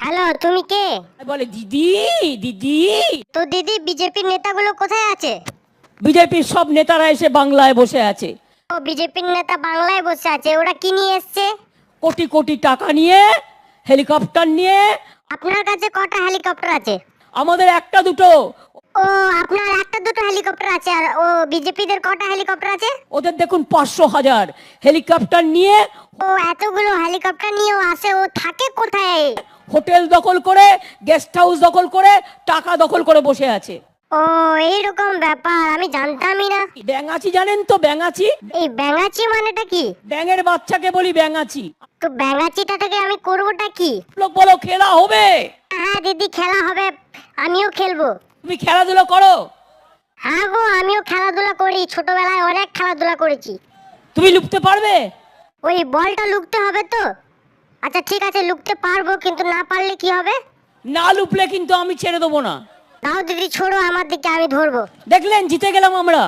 Hello তুমি কে? বলে দিদি দিদি। তো দিদি বিজেপির নেতাগুলো কোথায় আছে? বিজেপির সব নেতারা এসে বাংলায় বসে আছে। ও বিজেপির নেতা বাংলায় বসে আছে ওরা কি নিয়ে এসছে? কোটি কোটি টাকা নিয়ে হেলিকপ্টার নিয়ে। আপনার কাছে কটা হেলিকপ্টার আছে? আমাদের একটা দুটো। ও আপনার একটা হেলিকপ্টার আছে আর ও বিজেপিদের কটা হেলিকপ্টার আছে? ওদের দেখুন পাঁচশো হাজার হেলিকপ্টার নিয়ে ও এতগুলো হেলিকপ্টার নিয়েও আসে ও থাকে কোথায়? হোটেল দখল করে গেস্ট হাউস দখল করে টাকা দখল করে বসে আছে। ও এইরকম ব্যাপার আমি জানতামই না। ব্যাঙাচি জানেন তো ব্যাঙাচি? এই ব্যাঙাচি মানেটা কি? ব্যাঙের বাচ্চাকে বলি ব্যাঙাচি। তো ব্যাঙাচিটা থেকে আমি করবোটা কি? লোক বলো খেলা হবে? হ্যাঁ দিদি খেলা হবে আমিও খেলব। তুমি খেলাধুলো করো। হ্যাঁ গো আমিও খেলাধুলা করি। ছোটবেলায় অনেক খেলাধুলা করেছি। তুমি লুকতে পারবে? ওই বলটা লুকতে হবে তো? আচ্ছা ঠিক আছে লুকতে পারব কিন্তু না পারলে কি হবে? না লুপলে কিন্তু আমি ছেড়ে দেবো না। দাও দিদি ছোড়ো আমার দিকে আমি ধরবো। দেখলেন জিতে গেলাম আমরা।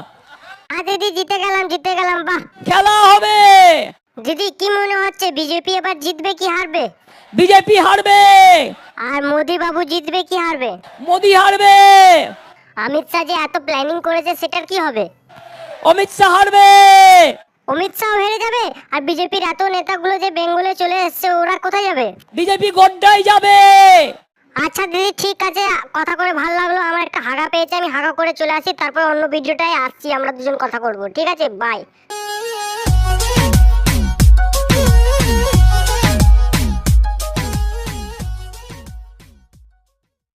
হ্যাঁ দিদি জিতে গেলাম জিতে গেলাম বাহ। খেলা হবে! দিদি কি মনে হচ্ছে বিজেপি এবার জিতবে কি হারবে? বিজেপি হারবে! আর মোদি বাবু জিতবে কি হারবে? মোদি হারবে! অমিত শাহ যে এত প্ল্যানিং করেছে সেটার কি হবে? অমিত শাহ হারবে! অমিত শাহ হেরে যাবে? আর বিজেপির এত নেতাগুলো যে বেঙ্গলে চলে এসছে ওরা কোথায় যাবে? বিজেপি গড্ডায় যাবে! আচ্ছা দিদি ঠিক আছে কথা করে ভালো লাগল। আমার একটা হাগা পেয়েছে আমি হাগা করে চলে আসি তারপর অন্য ভিডিওটায় আসছি আমরা দুজন কথা করব। ঠিক আছে বাই